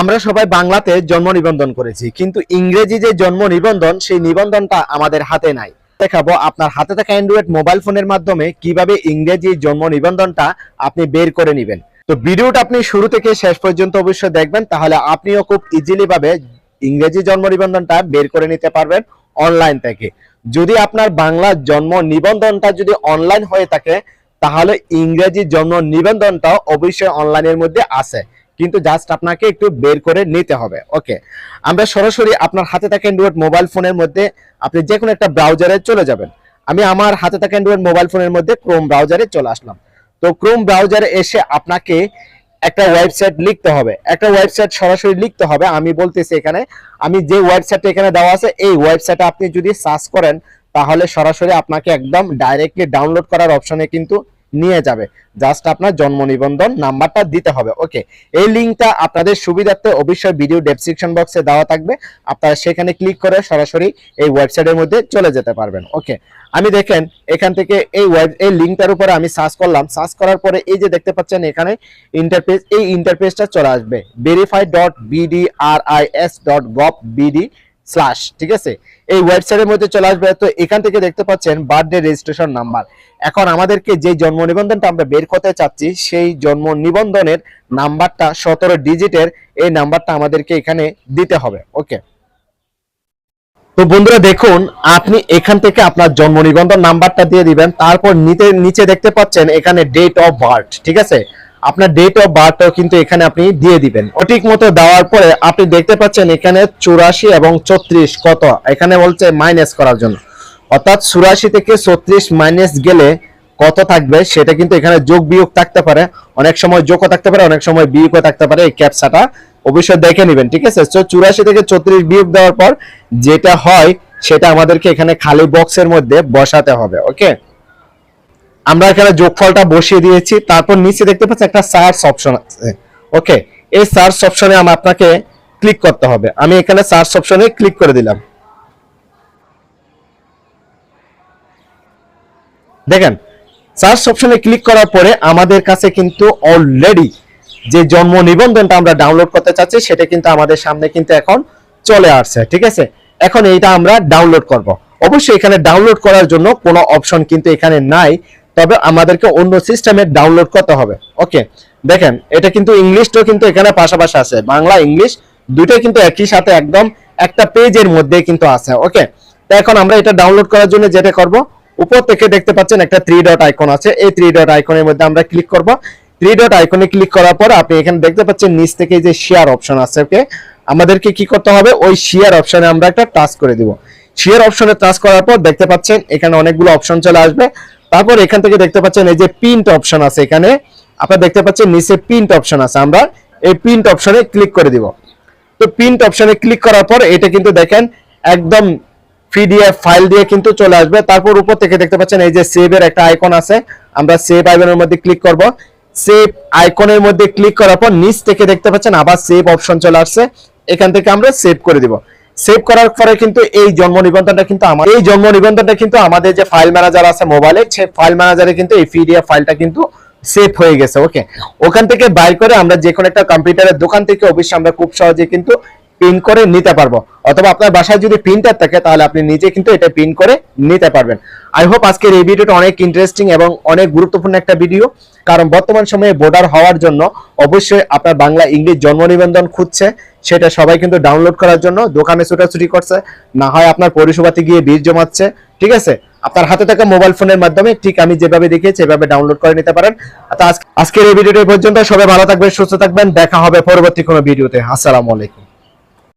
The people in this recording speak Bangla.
আমরা সবাই বাংলাতে জন্ম নিবন্ধন করেছি, কিন্তু ইংরেজি যে জন্ম নিবন্ধন, সেই নিবন্ধনটা আমাদের হাতে নাই। দেখাবো আপনার হাতে থাকা অ্যান্ড্রয়েড মোবাইল ফোনের মাধ্যমে কীভাবে ইংরেজি জন্ম নিবন্ধনটা আপনি বের করে নেবেন। তো ভিডিওটা আপনি শুরু থেকে শেষ পর্যন্ত অবশ্যই দেখবেন, তাহলে আপনিও খুব ইজিলি ভাবে ইংরেজি জন্ম নিবন্ধনটা বের করে নিতে পারবেন অনলাইন থেকে। যদি আপনার বাংলা জন্ম নিবন্ধনটা যদি অনলাইন হয়ে থাকে, তাহলে ইংরেজি জন্ম নিবন্ধনটাও অবশ্যই অনলাইনের মধ্যে আছে। কিন্তু জাস্ট আপনাকে একটু বের করে নিতে হবে ওকে আমরা সরাসরি আপনার হাতে থাকা অ্যান্ড্রয়েড মোবাইল ফোনের মধ্যে আপনি যে কোনো একটা ব্রাউজারে চলে যাবেন। আমি আমার হাতে থাকা অ্যান্ড্রয়েড মোবাইল ফোনের মধ্যে ক্রোম ব্রাউজারে চলে আসলাম। তো ক্রোম ব্রাউজারে এসে আপনাকে একটা ওয়েবসাইট লিখতে হবে। একটা ওয়েবসাইট সরাসরি লিখতে হবে, আমি বলতেছি এখানে, আমি যে ওয়েবসাইটটা এখানে দেওয়া আছে, এই ওয়েবসাইটে আপনি যদি সার্চ করেন, তাহলে সরাসরি আপনাকে একদম ডাইরেক্টলি ডাউনলোড করার অপশনে কিন্তু নিয়ে যাবে। জাস্ট আপনার জন্ম নিবন্ধন নাম্বারটা দিতে হবে ওকে এই লিঙ্কটা আপনাদের সুবিধার্থে অবশ্যই ভিডিও ডেসক্রিপশন বক্সে দেওয়া থাকবে। আপনারা সেখানে ক্লিক করে সরাসরি এই ওয়েবসাইটের মধ্যে চলে যেতে পারবেন ওকে আমি দেখেন, এখান থেকে এই ওয়েব এই লিঙ্কটার উপরে আমি সার্চ করলাম। সার্চ করার পরে এই যে দেখতে পাচ্ছেন, এখানে ইন্টারফেস এই ইন্টারফেসটা চলে আসবে। Verify dot BD R I S dot gov BD slash ঠিক আছে? এই ওয়েবসাইটের মধ্যে চলে আসবে। তো এখান থেকে দেখতে পাচ্ছেন বার্থডে রেজিস্ট্রেশন নাম্বার এখন আমাদেরকে যে জন্ম নিবন্ধনটা আমরা বের করতে চাচ্ছি, সেই জন্ম নিবন্ধনের নাম্বারটা সতেরো ডিজিটের এই নাম্বারটা আমাদেরকে এখানে দিতে হবে। ওকে তো বন্ধুরা, দেখুন, আপনি এখান থেকে আপনার জন্ম নিবন্ধন নাম্বারটা দিয়ে দিবেন। তারপর নিচে দেখতে পাচ্ছেন এখানে ডেট অফ বার্থ ঠিক আছে? আপনার ডেট অফ বার্থটাও কিন্তু এখানে আপনি দিয়ে দিবেন। সঠিক মতো দেওয়ার পরে আপনি দেখতে পাচ্ছেন এখানে চুরাশি এবং ছত্রিশ কত? এখানে বলছে মাইনাস করার জন্য। অর্থাৎ চুরাশি থেকে ছত্রিশ মাইনাস গেলে কত থাকবে সেটা কিন্তু এখানে যোগ বিয়োগ থাকতে পারে। অনেক সময় যোগও থাকতে পারে, অনেক সময় বিয়োগও থাকতে পারে। এই ক্যাপসাটা অবশ্যই দেখে নেবেন, ঠিক আছে? তো চুরাশি থেকে ছত্রিশ বিয়োগ দেওয়ার পর যেটা হয় সেটা আমাদেরকে এখানে খালি বক্সের মধ্যে বসাতে হবে ওকে আমরা এখানে যোগফলটা বসিয়ে দিয়েছি, তারপর নিচে দেখতে পাচ্ছি একটা সার্চ অপশন আছে। ওকে এই সার্চ অপশনে আমি আপনাকে ক্লিক করতে হবে। আমি এখানে সার্চ অপশনে ক্লিক করে দিলাম। দেখেন সার্চ অপশনে ক্লিক করার পরে আমাদের কাছে কিন্তু অলরেডি যে জন্ম নিবন্ধনটা আমরা ডাউনলোড করতে চাচ্ছি, সেটা কিন্তু আমাদের সামনে কিন্তু এখন চলে আসছে, ঠিক আছে? এখন এইটা আমরা ডাউনলোড করব। অবশ্যই এখানে ডাউনলোড করার জন্য কোনো অপশন কিন্তু এখানে নাই। তবে আমাদেরকে অন্য সিস্টেমে ডাউনলোড করতে হবে। ওকে দেখেন, এটা কিন্তু ইংলিশটাও কিন্তু এখানে পাশাপাশি আছে। বাংলা, ইংলিশ দুইটাই কিন্তু একই সাথে একদম একটা পেজের মধ্যে কিন্তু আছে। ওকে তো এখন আমরা এটা ডাউনলোড করার জন্য যেটা করব, উপর থেকে দেখতে পাচ্ছেন একটা থ্রি ডট আইকন আছে। এই থ্রি ডট আইকনের মধ্যে আমরা ক্লিক করব। থ্রি ডট আইকনে ক্লিক করার পর আপনি এখানে দেখতে পাচ্ছেন নিচ থেকে যে শেয়ার অপশন আছে ওকে আমাদেরকে কি করতে হবে? ওই শেয়ার অপশনে আমরা একটা টাচ করে দিব। শেয়ার অপশনে টাচ করার পর দেখতে পাচ্ছেন এখানে অনেকগুলো অপশন চলে আসবে। তারপর এখান থেকে দেখতে পাচ্ছেন এই যে প্রিন্ট অপশন আছে এখানে। আপনারা দেখতে পাচ্ছেন নিচে প্রিন্ট অপশন আছে। আমরা এই প্রিন্ট অপশনে ক্লিক করে দিব। তো প্রিন্ট অপশনে ক্লিক করার পর এটা কিন্তু দেখেন একদম পিডিএফ ফাইল দিয়ে কিন্তু চলে আসবে। তারপর উপর থেকে দেখতে পাচ্ছেন এই যে সেভ এর একটা আইকন আছে। আমরা সেভ আইকনের মধ্যে ক্লিক করব। সেভ আইকনের মধ্যে ক্লিক করার পর নিচ থেকে দেখতে পাচ্ছেন আবার সেভ অপশন চলে আসছে। এখান থেকে আমরা সেভ করে দিব। সেভ করার পরে কিন্তু এই জন্ম নিবন্ধনটা কিন্তু আমার এই জন্ম নিবন্ধনটা কিন্তু আমাদের যে ফাইল ম্যানেজার আছে মোবাইলে সেই ফাইল ম্যানেজারে কিন্তু এই পিডিএফ ফাইলটা কিন্তু সেভ হয়ে গেছে ওকে ওখান থেকে বাই করে আমরা যে কোনো একটা কম্পিউটারের দোকান থেকে অবশ্যই আমরা খুব সহজে কিন্তু প্রিন্ট করে নিতে পারব। অথবা আপনার বাসায় যদি প্রিন্টার থাকে, তাহলে আপনি নিজে কিন্তু এটা প্রিন্ট করে নিতে পারবেন। আই হোপ আজকের এই ভিডিওটা অনেক ইন্টারেস্টিং এবং অনেক গুরুত্বপূর্ণ একটা ভিডিও কারণ বর্তমান সময়ে বোর্ডার হওয়ার জন্য অবশ্যই আপনার বাংলা ইংলিশ জন্ম নিবন্ধন খুঁজছে। সেটা সবাই কিন্তু ডাউনলোড করার জন্য দোকানে ছুটাছুটি করছে। না হয় আপনার পরিষেবাতে গিয়ে বীজ জমাচ্ছে। ঠিক আছে? আপনার হাতে থাকা মোবাইল ফোনের মাধ্যমে ঠিক আমি যেভাবে দেখিয়েছি সেভাবে ডাউনলোড করে নিতে পারেন। আজকের এই ভিডিওটি পর্যন্ত সবাই ভালো থাকবেন, সুস্থ থাকবেন। দেখা হবে পরবর্তী কোনো ভিডিওতে। আসসালামু আলাইকুম।